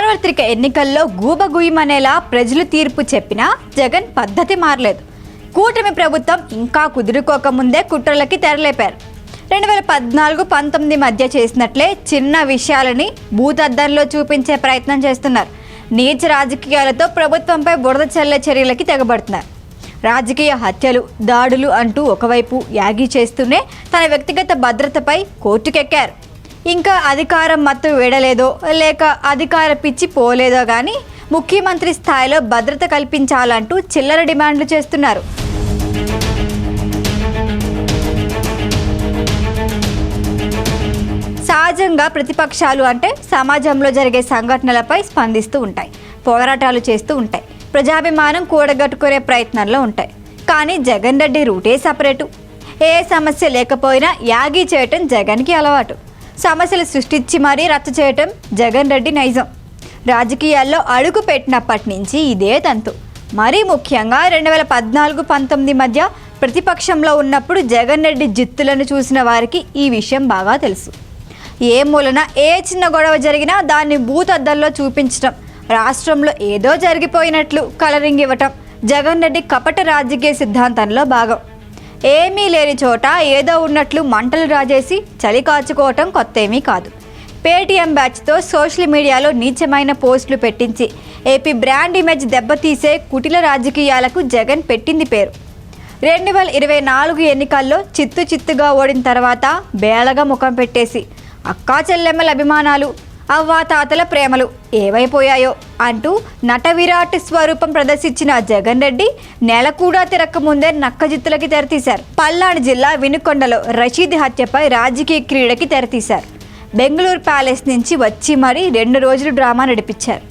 సార్వత్రిక ఎన్నికల్లో గూబగుయ్యమనేలా ప్రజలు తీర్పు చెప్పినా జగన్ పద్ధతి మారలేదు. కూటమి ప్రభుత్వం ఇంకా కుదురుకోకముందే కుట్రలకి తెరలేపారు. రెండు వేల పద్నాలుగు పంతొమ్మిది మధ్య చేసినట్లే చిన్న విషయాలని భూతద్దంలో చూపించే ప్రయత్నం చేస్తున్నారు. నీచ రాజకీయాలతో ప్రభుత్వంపై బురద చల్లే చర్యలకి తెగబడుతున్నారు. రాజకీయ హత్యలు దాడులు అంటూ ఒకవైపు యాగి చేస్తూనే తన వ్యక్తిగత భద్రతపై కోర్టుకెక్కారు. ఇంకా అధికారం మత్తు విడలేదో లేక అధికార పిచ్చి పోలేదో కానీ ముఖ్యమంత్రి స్థాయిలో భద్రత కల్పించాలంటూ చిల్లర డిమాండ్లు చేస్తున్నారు. సహజంగా ప్రతిపక్షాలు అంటే సమాజంలో జరిగే సంఘటనలపై స్పందిస్తూ ఉంటాయి పోరాటాలు చేస్తూ ఉంటాయి ప్రజాభిమానం కూడగట్టుకునే ప్రయత్నంలో ఉంటాయి. కానీ జగన్ రెడ్డి రూటే సపరేటు. ఏ సమస్య లేకపోయినా యాగి చేయటం జగన్కి అలవాటు. సమస్యలు సృష్టించి మరీ రచ్చ చేయటం జగన్ రెడ్డి నైజం. రాజకీయాల్లో అడుగు పెట్టినప్పటి నుంచి ఇదే తంతు. మరీ ముఖ్యంగా రెండు వేల పద్నాలుగు పంతొమ్మిది మధ్య ప్రతిపక్షంలో ఉన్నప్పుడు జగన్ రెడ్డి జిత్తులను చూసిన వారికి ఈ విషయం బాగా తెలుసు. ఏ మూలన ఏ చిన్న గొడవ జరిగినా దాన్ని భూతద్దల్లో చూపించడం రాష్ట్రంలో ఏదో జరిగిపోయినట్లు కలరింగ్ ఇవ్వటం జగన్ రెడ్డి కపట రాజకీయ సిద్ధాంతంలో భాగం. ఏమీ లేని చోట ఏదో ఉన్నట్లు మంటలు రాజేసి చలి కాచుకోవటం కొత్త ఏమీ కాదు. పేటీఎం బ్యాచ్తో సోషల్ మీడియాలో నీచమైన పోస్టులు పెట్టించి ఏపీ బ్రాండ్ ఇమేజ్ దెబ్బతీసే కుటిల రాజకీయాలకు జగన్ పెట్టింది పేరు. రెండు వేల ఇరవై నాలుగు ఎన్నికల్లో చిత్తు చిత్తుగా ఓడిన తర్వాత బేలగా ముఖం పెట్టేసి అక్కా చెల్లెమ్మల అభిమానాలు అవ్వా తాతల ప్రేమలు ఏమైపోయాయో అంటూ నట విరాట్ స్వరూపం ప్రదర్శించిన జగన్ రెడ్డి నెల కూడా తిరక్కముందే నక్కజిత్తులకి తెరతీశారు. పల్నాడు జిల్లా వినుకొండలో రషీద్ హత్యపై రాజకీయ క్రీడకి తెరతీశారు. బెంగళూరు ప్యాలెస్ నుంచి వచ్చి మరీ రెండు రోజులు డ్రామా నడిపించారు.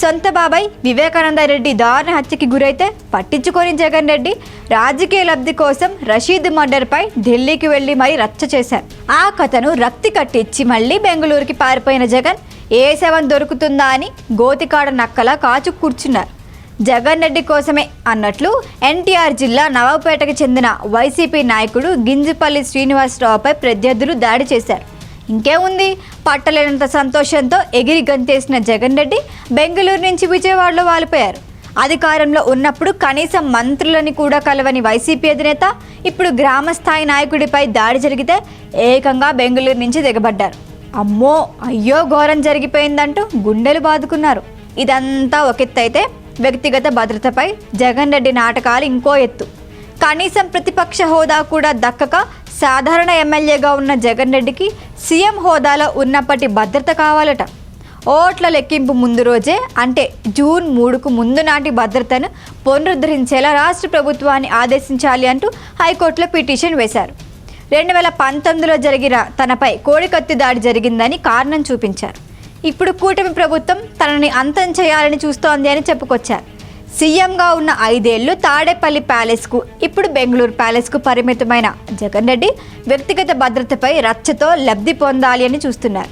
సొంత బాబాయ్ వివేకానంద రెడ్డి దారుణ హత్యకి గురైతే పట్టించుకొని జగన్ రెడ్డి రాజకీయ లబ్ధి కోసం రషీద్ మర్డర్పై ఢిల్లీకి వెళ్ళి మరీ రచ్చ చేశారు. ఆ కథను రక్తి కట్టించి మళ్ళీ బెంగళూరుకి పారిపోయిన జగన్ ఏ శవం దొరుకుతుందా అని గోతికాడ నక్కలా కాచు కూర్చున్నారు. జగన్ రెడ్డి కోసమే అన్నట్లు ఎన్టీఆర్ జిల్లా నవాబుపేటకు చెందిన వైసీపీ నాయకుడు గింజపల్లి శ్రీనివాసరావుపై ప్రత్యర్థులు దాడి చేశారు. ఇంకేముంది పట్టలేనంత సంతోషంతో ఎగిరి గంతేసిన జగన్ రెడ్డి బెంగళూరు నుంచి విజయవాడలో వాలిపోయారు. అధికారంలో ఉన్నప్పుడు కనీసం మంత్రులని కూడా కలవని వైసీపీ అధినేత ఇప్పుడు గ్రామ స్థాయి నాయకుడిపై దాడి జరిగితే ఏకంగా బెంగళూరు నుంచి దిగబడ్డారు. అమ్మో అయ్యో ఘోరం జరిగిపోయిందంటూ గుండెలు బాదుకున్నారు. ఇదంతా ఒక ఎత్తు అయితే వ్యక్తిగత భద్రతపై జగన్ రెడ్డి నాటకాలు ఇంకో ఎత్తు. కనీసం ప్రతిపక్ష హోదా కూడా దక్కక సాధారణ ఎమ్మెల్యేగా ఉన్న జగన్ రెడ్డికి సీఎం హోదాలో ఉన్నప్పటి భద్రత కావాలట. ఓట్ల లెక్కింపు ముందు రోజే అంటే జూన్ మూడుకు ముందు నాటి భద్రతను పునరుద్ధరించేలా రాష్ట్ర ప్రభుత్వాన్ని ఆదేశించాలి అంటూ హైకోర్టులో పిటిషన్ వేశారు. రెండు వేల పంతొమ్మిదిలో జరిగిన తనపై కోడికత్తి దాడి జరిగిందని కారణం చూపించారు. ఇప్పుడు కూటమి ప్రభుత్వం తనని అంతం చేయాలని చూస్తోంది అని చెప్పుకొచ్చారు. సీఎంగా ఉన్న ఐదేళ్ళు తాడేపల్లి ప్యాలెస్కు ఇప్పుడు బెంగళూరు ప్యాలెస్కు పరిమితమైన జగన్ రెడ్డి వ్యక్తిగత భద్రతపై రచ్చతో లబ్ధి పొందాలి అని చూస్తున్నారు.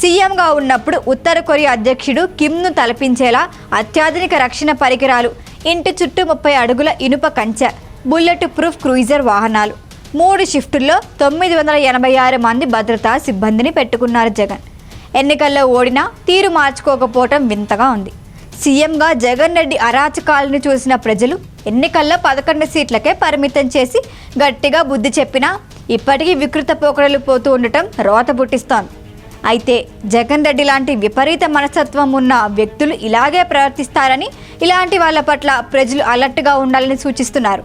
సీఎంగా ఉన్నప్పుడు ఉత్తర కొరియా అధ్యక్షుడు కిమ్ను తలపించేలా అత్యాధునిక రక్షణ పరికరాలు ఇంటి చుట్టూ ముప్పై అడుగుల ఇనుప కంచె బుల్లెట్ ప్రూఫ్ క్రూయిజర్ వాహనాలు మూడు షిఫ్టుల్లో తొమ్మిది వందల ఎనభై ఆరు మంది భద్రతా సిబ్బందిని పెట్టుకున్నారు జగన్. ఎన్నికల్లో ఓడినా తీరు మార్చుకోకపోవటం వింతగా ఉంది. సీఎంగా జగన్ రెడ్డి అరాచకాలను చూసిన ప్రజలు ఎన్నికల్లో పదకొండు సీట్లకే పరిమితం చేసి గట్టిగా బుద్ధి చెప్పినా ఇప్పటికీ వికృత పోకడలు పోతూ ఉండటం రోత పుట్టిస్తోంది. అయితే జగన్ రెడ్డి లాంటి విపరీత మనస్తత్వం ఉన్న వ్యక్తులు ఇలాగే ప్రవర్తిస్తారని ఇలాంటి వాళ్ళ పట్ల ప్రజలు అలర్ట్గా ఉండాలని సూచిస్తున్నారు.